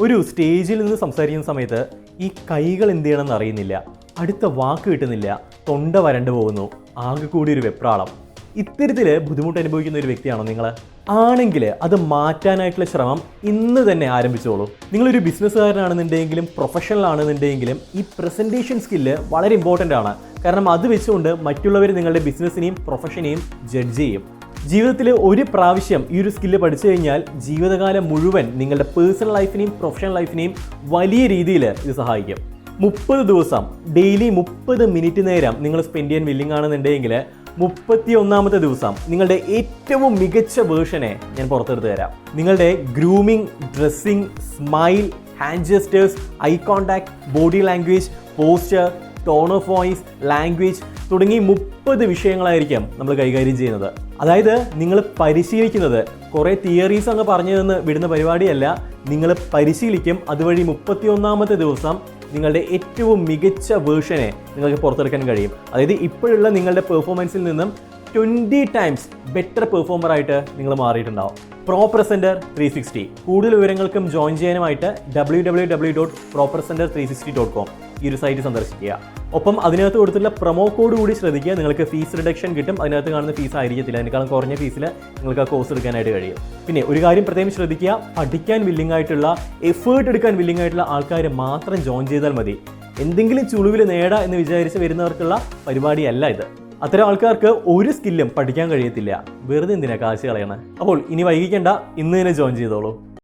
ഒരു സ്റ്റേജിൽ നിന്ന് സംസാരിക്കുന്ന സമയത്ത് ഈ കൈകൾ എന്ത് ചെയ്യണമെന്ന് അറിയുന്നില്ല. അടുത്ത വാക്ക് കിട്ടുന്നില്ല. തൊണ്ട വരണ്ടു പോകുന്നു. ആകെ കൂടി ഒരു വെപ്രാളം. ഇത്തരത്തിൽ ബുദ്ധിമുട്ട് അനുഭവിക്കുന്ന ഒരു വ്യക്തിയാണോ നിങ്ങൾ ആണെങ്കിൽ അത് മാറ്റാനായിട്ടുള്ള ശ്രമം ഇന്ന് തന്നെ ആരംഭിച്ചോളൂ. നിങ്ങളൊരു ബിസിനസ്സുകാരനാണെന്നുണ്ടെങ്കിലും പ്രൊഫഷണൽ ആണെന്നുണ്ടെങ്കിലും ഈ പ്രസന്റേഷൻ സ്കില്ല് വളരെ ഇമ്പോർട്ടന്റ് ആണ്. കാരണം അത് വെച്ചുകൊണ്ട് മറ്റുള്ളവർ നിങ്ങളുടെ ബിസിനസ്സിനെയും പ്രൊഫഷനെയും ജഡ്ജ് ചെയ്യും. ജീവിതത്തിൽ ഒരു പ്രാവശ്യം ഈ ഒരു സ്കില്ല് പഠിച്ചു കഴിഞ്ഞാൽ ജീവിതകാലം മുഴുവൻ നിങ്ങളുടെ പേഴ്സണൽ ലൈഫിനെയും പ്രൊഫഷണൽ ലൈഫിനെയും വലിയ രീതിയിൽ ഇത് സഹായിക്കും. മുപ്പത് ദിവസം ഡെയിലി മുപ്പത് മിനിറ്റ് നേരം നിങ്ങൾ സ്പെൻഡ് ചെയ്യാൻ വില്ലിംഗ് ആണെന്നുണ്ടെങ്കിൽ മുപ്പത്തി ഒന്നാമത്തെ ദിവസം നിങ്ങളുടെ ഏറ്റവും മികച്ച വേർഷനെ ഞാൻ പുറത്തെടുത്ത് തരാം. നിങ്ങളുടെ grooming dressing smile hand gestures eye contact body language posture tone of voice language തുടങ്ങി മുപ്പത് വിഷയങ്ങളായിരിക്കാം നമ്മൾ കൈകാര്യം ചെയ്യുന്നത്. അതായത് നിങ്ങൾ പരിശീലിക്കുന്നത് കുറേ തിയറീസ് അങ്ങ് പറഞ്ഞു തന്ന് വിടുന്ന പരിപാടിയല്ല നിങ്ങൾ പരിശീലിക്കും അതുവഴി മുപ്പത്തിയൊന്നാമത്തെ ദിവസം നിങ്ങളുടെ ഏറ്റവും മികച്ച വേർഷനെ നിങ്ങൾക്ക് പുറത്തെടുക്കാൻ കഴിയും. അതായത് ഇപ്പോഴുള്ള നിങ്ങളുടെ പെർഫോമൻസിൽ നിന്നും ട്വന്റി ടൈംസ് ബെറ്റർ പെർഫോമർ ആയിട്ട് നിങ്ങൾ മാറിയിട്ടുണ്ടാവും. പ്രോ പ്രസന്റർ ത്രീ സിക്സ്റ്റി കൂടുതൽ വിവരങ്ങൾക്കും join ചെയ്യാനുമായിട്ട് W W W dot pro center three sixty dot com ഈ ഒരു സൈറ്റ് സന്ദർശിക്കുക. ഒപ്പം അതിനകത്ത് കൊടുത്തുള്ള പ്രൊമോ കോഡ് കൂടി ശ്രദ്ധിക്കുക. നിങ്ങൾക്ക് ഫീസ് റിഡക്ഷൻ കിട്ടും. അതിനകത്ത് കാണുന്ന ഫീസ് ആയിരിക്കത്തില്ല. അതിനേക്കാളും കുറഞ്ഞ ഫീസിൽ നിങ്ങൾക്ക് ആ കോഴ്സ് എടുക്കാനായിട്ട് കഴിയും. പിന്നെ ഒരു കാര്യം പ്രത്യേകം ശ്രദ്ധിക്കുക. പഠിക്കാൻ വില്ലിംഗ് ആയിട്ടുള്ള എഫേർട്ട് എടുക്കാൻ വില്ലിംഗ് ആയിട്ടുള്ള ആൾക്കാർ മാത്രം ജോയിൻ ചെയ്താൽ മതി. എന്തെങ്കിലും ചുളിവിൽ നേടാ എന്ന് വിചാരിച്ച് വരുന്നവർക്കുള്ള പരിപാടിയല്ല ഇത്. അത്തരം ആൾക്കാർക്ക് ഒരു സ്കില്ലും പഠിക്കാൻ കഴിയത്തില്ല. വെറുതെ എന്തിനാ കാശ് കളയണേ? അപ്പോൾ ഇനി വൈകിക്കേണ്ട ഇന്ന് തന്നെ ജോയിൻ ചെയ്തോളൂ.